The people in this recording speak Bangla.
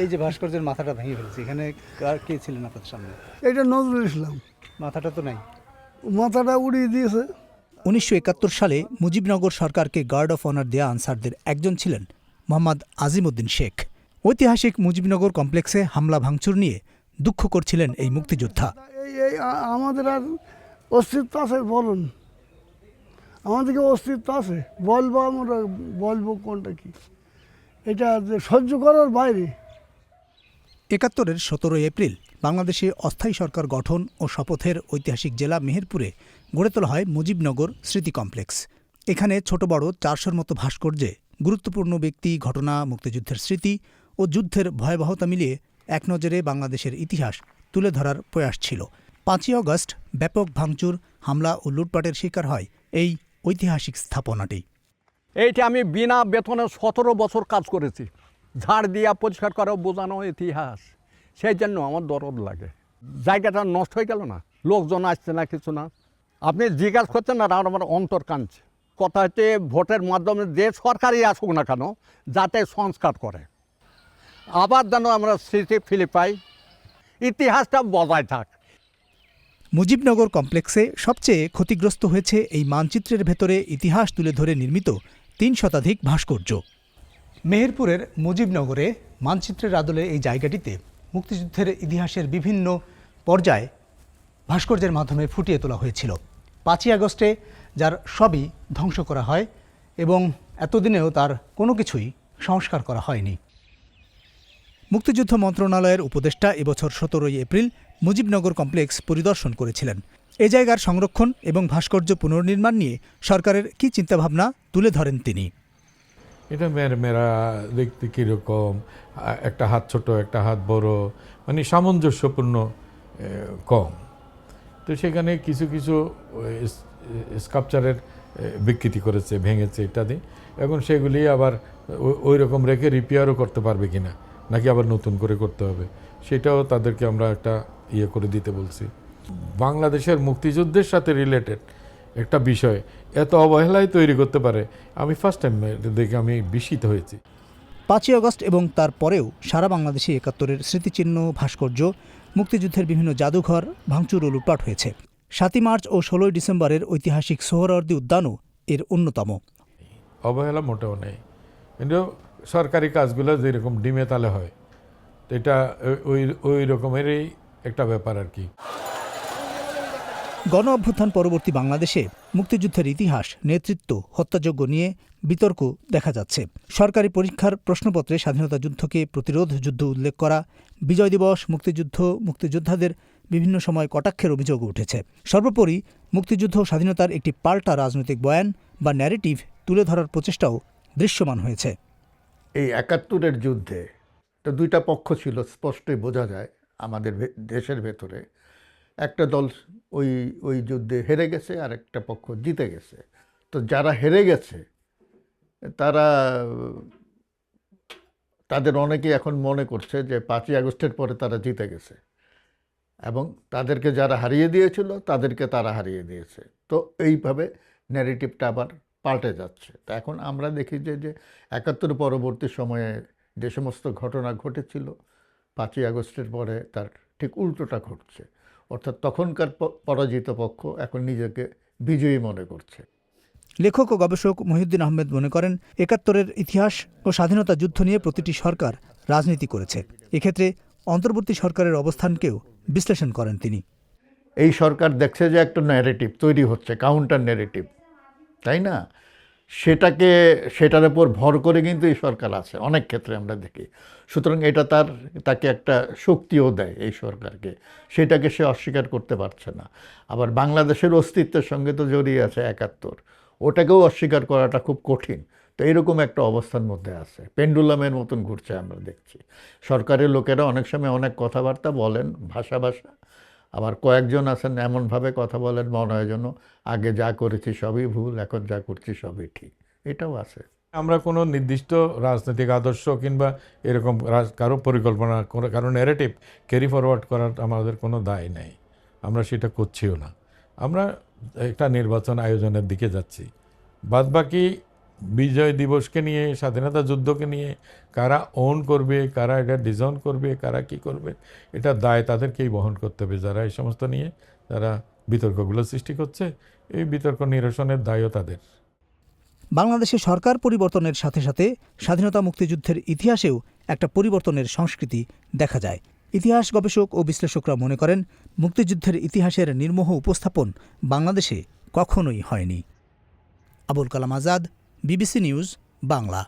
এই যে ভাস্কর্যের মাথাটা ভেঙে ফেলছে এখানে কার কে ছিলেন আপনাদের সামনে? এটা নজরুল ইসলাম। মাথাটা তো নাই। মাথাটা উড়িয়ে দিয়েছে। উনিশশো একাত্তর সালে মুজিবনগর সরকারকে গার্ড অফ অনার দেয়া আনসারদের একজন ছিলেন মোহাম্মদ আজিমউদ্দিন শেখ। ঐতিহাসিক মুজিবনগর কমপ্লেক্সে হামলা ভাঙচুর নিয়ে দুঃখ করছিলেন এই মুক্তিযোদ্ধা। এই আমাদের আর অস্তিত্ব আছে বলুন। আমাদেরকে অস্তিত্ব আছে? বলব আমরা বলব কোনটা কি? এটা সহ্য করার বাইরে। একাত্তরের সতেরোই এপ্রিল বাংলাদেশে অস্থায়ী সরকার গঠন ও শপথের ঐতিহাসিক জেলা মেহেরপুরে গড়ে তোলা হয় মুজিবনগর স্মৃতি কমপ্লেক্স। এখানে ছোট বড় চারশোর মতো ভাস্কর্যে গুরুত্বপূর্ণ ব্যক্তি, ঘটনা, মুক্তিযুদ্ধের স্মৃতি ও যুদ্ধের ভয়াবহতা মিলিয়ে এক নজরে বাংলাদেশের ইতিহাস তুলে ধরার প্রয়াস ছিল। পাঁচই অগস্ট ব্যাপক ভাঙচুর, হামলা ও লুটপাটের শিকার হয় এই ঐতিহাসিক স্থাপনাটি। এইটা আমি বিনা বেতনে সতেরো বছর কাজ করেছি। ঝাড় দিয়া পরিষ্কার করা বোঝানো ইতিহাস। সেই জন্য আমার দরদ লাগে। জায়গাটা নষ্ট হয়ে গেল না? লোকজন আসছে না, কিছু না। আপনি জিজ্ঞাসা করছেন না আর আমার অন্তর কাঁদছে। কথা হচ্ছে, ভোটের মাধ্যমে যে সরকারই আসুক না কেন, যাতে সংস্কার করে। আবার যেন আমরা স্মৃতি ফিরে পাই। ইতিহাসটা বজায় থাক। মুজিবনগর কমপ্লেক্সে সবচেয়ে ক্ষতিগ্রস্ত হয়েছে এই মানচিত্রের ভেতরে ইতিহাস তুলে ধরে নির্মিত তিন শতাধিক ভাস্কর্য। মেহেরপুরের মুজিবনগরে মানচিত্রের আদলে এই জায়গাটিতে মুক্তিযুদ্ধের ইতিহাসের বিভিন্ন পর্যায়ে ভাস্কর্যের মাধ্যমে ফুটিয়ে তোলা হয়েছিল। পাঁচই আগস্টে যার সবই ধ্বংস করা হয় এবং এতদিনেও তার কোনো কিছুই সংস্কার করা হয়নি। মুক্তিযুদ্ধ মন্ত্রণালয়ের উপদেষ্টা এবছর সতেরোই এপ্রিল মুজিবনগর কমপ্লেক্স পরিদর্শন করেছিলেন। এ জায়গার সংরক্ষণ এবং ভাস্কর্য পুনর্নির্মাণ নিয়ে সরকারের কী চিন্তাভাবনা তুলে ধরেন তিনি? এটা মের মেরা দেখতে কীরকম, একটা হাত ছোট, একটা হাত বড় মানে সামঞ্জস্যপূর্ণ কম। তো সেখানে কিছু কিছু স্কাপচারের বিকৃতি করেছে, ভেঙেছে ইত্যাদি। এখন সেগুলি আবার ওই রকম রেখে রিপেয়ারও করতে পারবে কিনা, নাকি আবার নতুন করে করতে হবে, সেটাও তাদেরকে আমরা একটা ইয়ে করে দিতে বলছি। বাংলাদেশের মুক্তিযুদ্ধের সাথে রিলেটেড একটা বিষয় এত অবহেলায় তৈরি করতে পারে। আমি ফার্স্ট টাইম দেখে আমি বিস্মিত হয়েছি। পাঁচই আগস্ট এবং তারপরেও সারা বাংলাদেশে একাত্তরের স্মৃতিচিহ্ন ভাস্কর্য মুক্তিযুদ্ধের বিভিন্ন জাদুঘর ভাঙচুর ও লুটপাট হয়েছে। সাতই মার্চ ও ষোলোই ডিসেম্বরের ঐতিহাসিক সোহরাওয়ার্দী উদ্যানও এর অন্যতম। অবহেলা মোটেও নেই। কিন্তু সরকারি কাজগুলো যেরকম ডিমে তালে হয় এটা ওই- ওই ওই রকমেরই একটা ব্যাপার আর কি। গণ অভ্যুত্থান পরবর্তী বাংলাদেশে মুক্তিযুদ্ধের ইতিহাস, নেতৃত্ব হত্যাযোগ্য নিয়ে বিতর্ক দেখা যাচ্ছে। সরকারি পরীক্ষার প্রশ্নপত্রে স্বাধীনতা যুদ্ধকে প্রতিরোধ যুদ্ধ উল্লেখ করা, বিজয় দিবস, মুক্তিযুদ্ধ, মুক্তিযোদ্ধাদের বিভিন্ন সময় কটাক্ষের অভিযোগ উঠেছে। সর্বোপরি মুক্তিযুদ্ধ স্বাধীনতার একটি পাল্টা রাজনৈতিক বয়ান বা ন্যারেটিভ তুলে ধরার প্রচেষ্টাও দৃশ্যমান হয়েছে। এই একাত্তরের যুদ্ধে তো দুইটা পক্ষ ছিল, স্পষ্টই বোঝা যায় আমাদের দেশের ভেতরে। একটা দল ওই ওই যুদ্ধে হেরে গেছে আর একটা পক্ষ জিতে গেছে। তো যারা হেরে গেছে, তারা, তাদের অনেকে এখন মনে করছে যে পাঁচই আগস্টের পরে তারা জিতে গেছে। এবং তাদেরকে যারা হারিয়ে দিয়েছিল, তাদেরকে তারা হারিয়ে দিয়েছে। তো এইভাবে ন্যারেটিভটা আবার পাল্টে যাচ্ছে। তা এখন আমরা দেখি যে যে একাত্তর পরবর্তী সময়ে যে সমস্ত ঘটনা ঘটেছিল, পাঁচই আগস্টের পরে তার ঠিক উল্টোটা ঘটছে। অর্থাৎ তখনকার পরাজিত পক্ষ এখন নিজেকে বিজয়ী মনে করছে। লেখক ও গবেষক মহিউদ্দিন আহমেদ মনে করেন একাত্তরের ইতিহাস ও স্বাধীনতা যুদ্ধ নিয়ে প্রতিটি সরকার রাজনীতি করেছে। এক্ষেত্রে অন্তর্বর্তী সরকারের অবস্থানকেও বিশ্লেষণ করেন তিনি। এই সরকার দেখছে যে একটা ন্যারেটিভ তৈরি হচ্ছে কাউন্টার ন্যারেটিভ তাই না? সেটাকে, সেটার উপর ভর করে কিন্তু এই সরকার আছে, অনেক ক্ষেত্রে আমরা দেখি। সুতরাং এটা তার, তাকে একটা শক্তিও দেয় এই সরকারকে, সেটাকে সে অস্বীকার করতে পারছে না। আবার বাংলাদেশের অস্তিত্বের সঙ্গে তো জড়িয়ে আছে একাত্তর, ওটাকেও অস্বীকার করাটা খুব কঠিন। তো এরকম একটা অবস্থার মধ্যে আছে, পেন্ডুলামের মতন ঘুরছে আমরা দেখছি। সরকারের লোকেরা অনেক সময় অনেক কথাবার্তা বলেন, ভাষা ভাষা আবার কয়েকজন আছেন, এমনভাবে কথা বলেন, মনে হয় যেন আগে যা করেছি সবই ভুল, এখন যা করছি সবই ঠিক। এটাও আছে। আমরা কোনো নির্দিষ্ট রাজনৈতিক আদর্শ কিংবা এরকম কারও পরিকল্পনা কারও ন্যারেটিভ ক্যারি ফরওয়ার্ড করার আমাদের কোনো দায় নেই। আমরা সেটা করছিও না। আমরা একটা নির্বাচন আয়োজনের দিকে যাচ্ছি। বাদবাকি বিজয় দিবসকে নিয়ে, স্বাধীনতা যুদ্ধকে নিয়ে কারা ওন করবে, কারা এটা ডিজাইন করবে, কারা কি করবে, এটা দায় তাদেরকেই বহন করতে হবে। যারা এই সমস্ত নিয়ে, যারা বিতর্কগুলো সৃষ্টি করছে, এই বিতর্ক নিরসনের দায়ও তাদের। বাংলাদেশে সরকার পরিবর্তনের সাথে সাথে স্বাধীনতা মুক্তিযুদ্ধের ইতিহাসেও একটা পরিবর্তনের সংস্কৃতি দেখা যায়। ইতিহাস গবেষক ও বিশ্লেষকরা মনে করেন, মুক্তিযুদ্ধের ইতিহাসের নির্মোহ উপস্থাপন বাংলাদেশে কখনোই হয়নি। Abul Kalam Azad BBC news Bangla